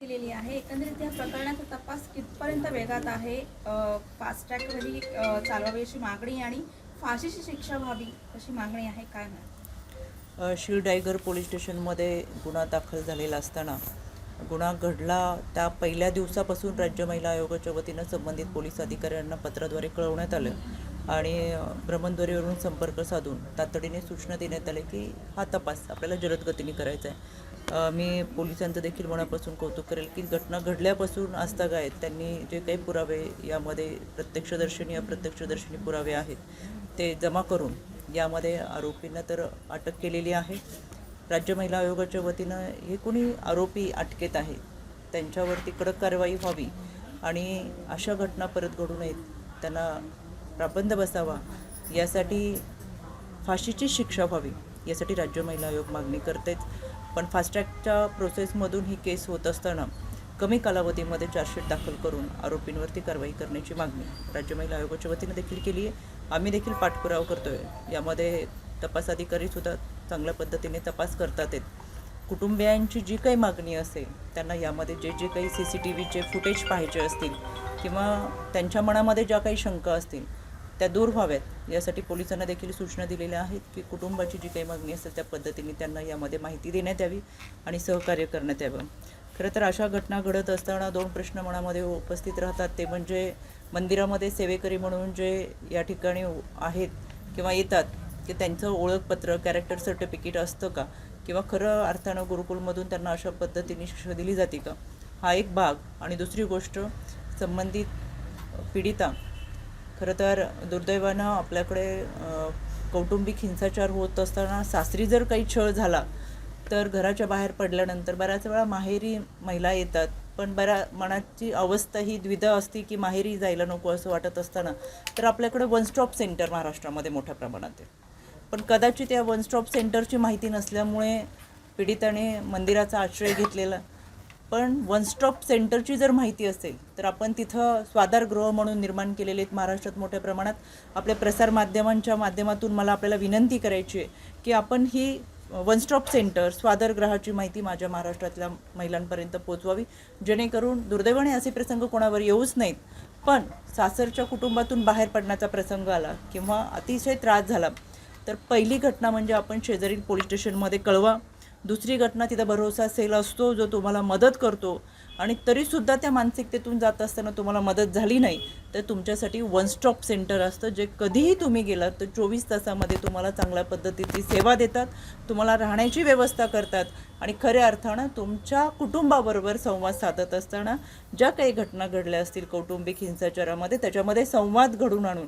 दिलेली आहे. एकंदरीत या प्रकरणाचा तपास कितपर्यंत वेगात आहे? फास्ट ट्रॅकमध्ये चालवावी अशी मागणी आणि फाशीची शिक्षा व्हावी अशी मागणी आहे. काय मॅम शिव डायगर पोलीस स्टेशनमध्ये गुन्हा दाखल झालेला असताना गुन्हा घडला त्या पहिल्या दिवसापासून राज्य महिला आयोगाच्या वतीनं संबंधित पोलीस अधिकाऱ्यांना पत्राद्वारे कळवण्यात आलं. आणि भ्रमणद्वारेवरून संपर्क साधून तातडीने सूचना देण्यात आल्या की हा तपास आपल्याला जलद गतीने करायचा आहे. मी पोलिसांचं देखील मनापासून कौतुक करेल की घटना घडल्यापासून आजतागायत त्यांनी जे काही पुरावे यामध्ये प्रत्यक्षदर्शनी अप्रत्यक्षदर्शनी पुरावे आहेत ते जमा करून यामध्ये आरोपींना तर अटक केलेली आहे. राज्य महिला आयोगाच्या वतीनं हे कोणी आरोपी अटकेत आहेत त्यांच्यावरती कडक कारवाई व्हावी आणि अशा घटना परत घडू नयेत त्यांना प्राबंध बसावा यासाठी फाशीची शिक्षा व्हावी यासाठी राज्य महिला आयोग मागणी करतेच. पण फास्ट्रॅकच्या प्रोसेसमधून ही केस होत असताना कमी कालावधीमध्ये चार्जशीट दाखल करून आरोपींवरती कारवाई करण्याची मागणी राज्य महिला आयोगाच्या वतीनं देखील केली आहे. आम्ही देखील पाठपुरावा करतोय. यामध्ये तपास अधिकारीसुद्धा चांगल्या पद्धतीने तपास करतात आहेत. कुटुंबियांची जी काही मागणी असेल त्यांना यामध्ये जे जे काही सी सी टी व्हीचे फुटेज पाहिजे असतील किंवा त्यांच्या मनामध्ये ज्या काही शंका असतील त्या दूर व्हाव्यात. यासाठी पोलिसांना देखील सूचना दिलेल्या आहेत की कुटुंबाची जी काही मागणी असेल त्या पद्धतीने त्यांना यामध्ये माहिती देण्यात यावी आणि सहकार्य करण्यात यावं. खरं तर अशा घटना घडत असताना दोन प्रश्न मनामध्ये उपस्थित राहतात. ते म्हणजे मंदिरामध्ये सेवेकरी म्हणून जे या ठिकाणी आहेत किंवा येतात की त्यांचं ओळखपत्र कॅरेक्टर सर्टिफिकेट असतं का? किंवा खरं अर्थानं गुरुकुलमधून त्यांना अशा पद्धतीने शिक्षा दिली जाते का? हा एक भाग. आणि दुसरी गोष्ट संबंधित पीडिता खरं तर दुर्दैवानं आपल्याकडे कौटुंबिक हिंसाचार होत असताना सासरी जर काही छळ झाला तर घराच्या बाहेर पडल्यानंतर बऱ्याच वेळा माहेरी महिला येतात. पण बऱ्या मनाची अवस्था ही द्विधा असते की माहेरी जायला नको असं वाटत असताना तर आपल्याकडे वन स्टॉप सेंटर महाराष्ट्रामध्ये मोठ्या प्रमाणात आहे. पण कदाचित या वन स्टॉप सेंटरची माहिती नसल्यामुळे पीडिताने मंदिराचा आश्रय घेतलेला पण वन स्टॉप सेंटरची जर माहिती असेल तर आपण तिथं स्वादारगृह म्हणून निर्माण केलेले आहेत महाराष्ट्रात मोठ्या प्रमाणात. आपल्या प्रसारमाध्यमांच्या माध्यमातून मला आपल्याला विनंती करायची आहे की आपण ही वन स्टॉप सेंटर स्वादरग्रहाची माहिती माझ्या महाराष्ट्रातल्या महिलांपर्यंत पोचवावी जेणेकरून दुर्दैवाने असे प्रसंग कोणावर येऊच नाहीत. पण सासरच्या कुटुंबातून बाहेर पडण्याचा प्रसंग आला किंवा अतिशय त्रास झाला तर पहिली घटना म्हणजे आपण शेजारील पोलीस स्टेशनमध्ये कळवा. दुसरी घटना तिथं भरोसा सेल असतो जो तुम्हाला मदत करतो. आणि तरीसुद्धा त्या मानसिकतेतून जात असताना तुम्हाला मदत झाली नाही तर तुमच्यासाठी वन स्टॉप सेंटर असतं जे कधीही तुम्ही गेलात तर चोवीस तासामध्ये तुम्हाला चांगल्या पद्धतीची सेवा देतात तुम्हाला राहण्याची व्यवस्था करतात आणि खऱ्या अर्थानं तुमच्या कुटुंबाबरोबर संवाद साधत असताना ज्या काही घटना घडल्या असतील कौटुंबिक हिंसाचारामध्ये त्याच्यामध्ये संवाद घडून आणून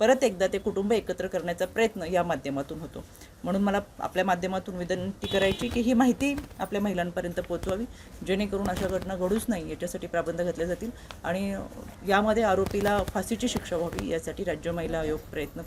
परत एकदा ते कुटुंब एकत्र करण्याचा प्रयत्न या माध्यमातून होतो. म्हणून मला आपल्या माध्यमातून विनंती करायची की ही माहिती आपल्या महिलांपर्यंत पोचवावी जेणेकरून अशा घटना घडूच नाही याच्यासाठी प्राबंध घातले जातील आणि यामध्ये आरोपीला फाशीची शिक्षा व्हावी यासाठी राज्य महिला आयोग प्रयत्न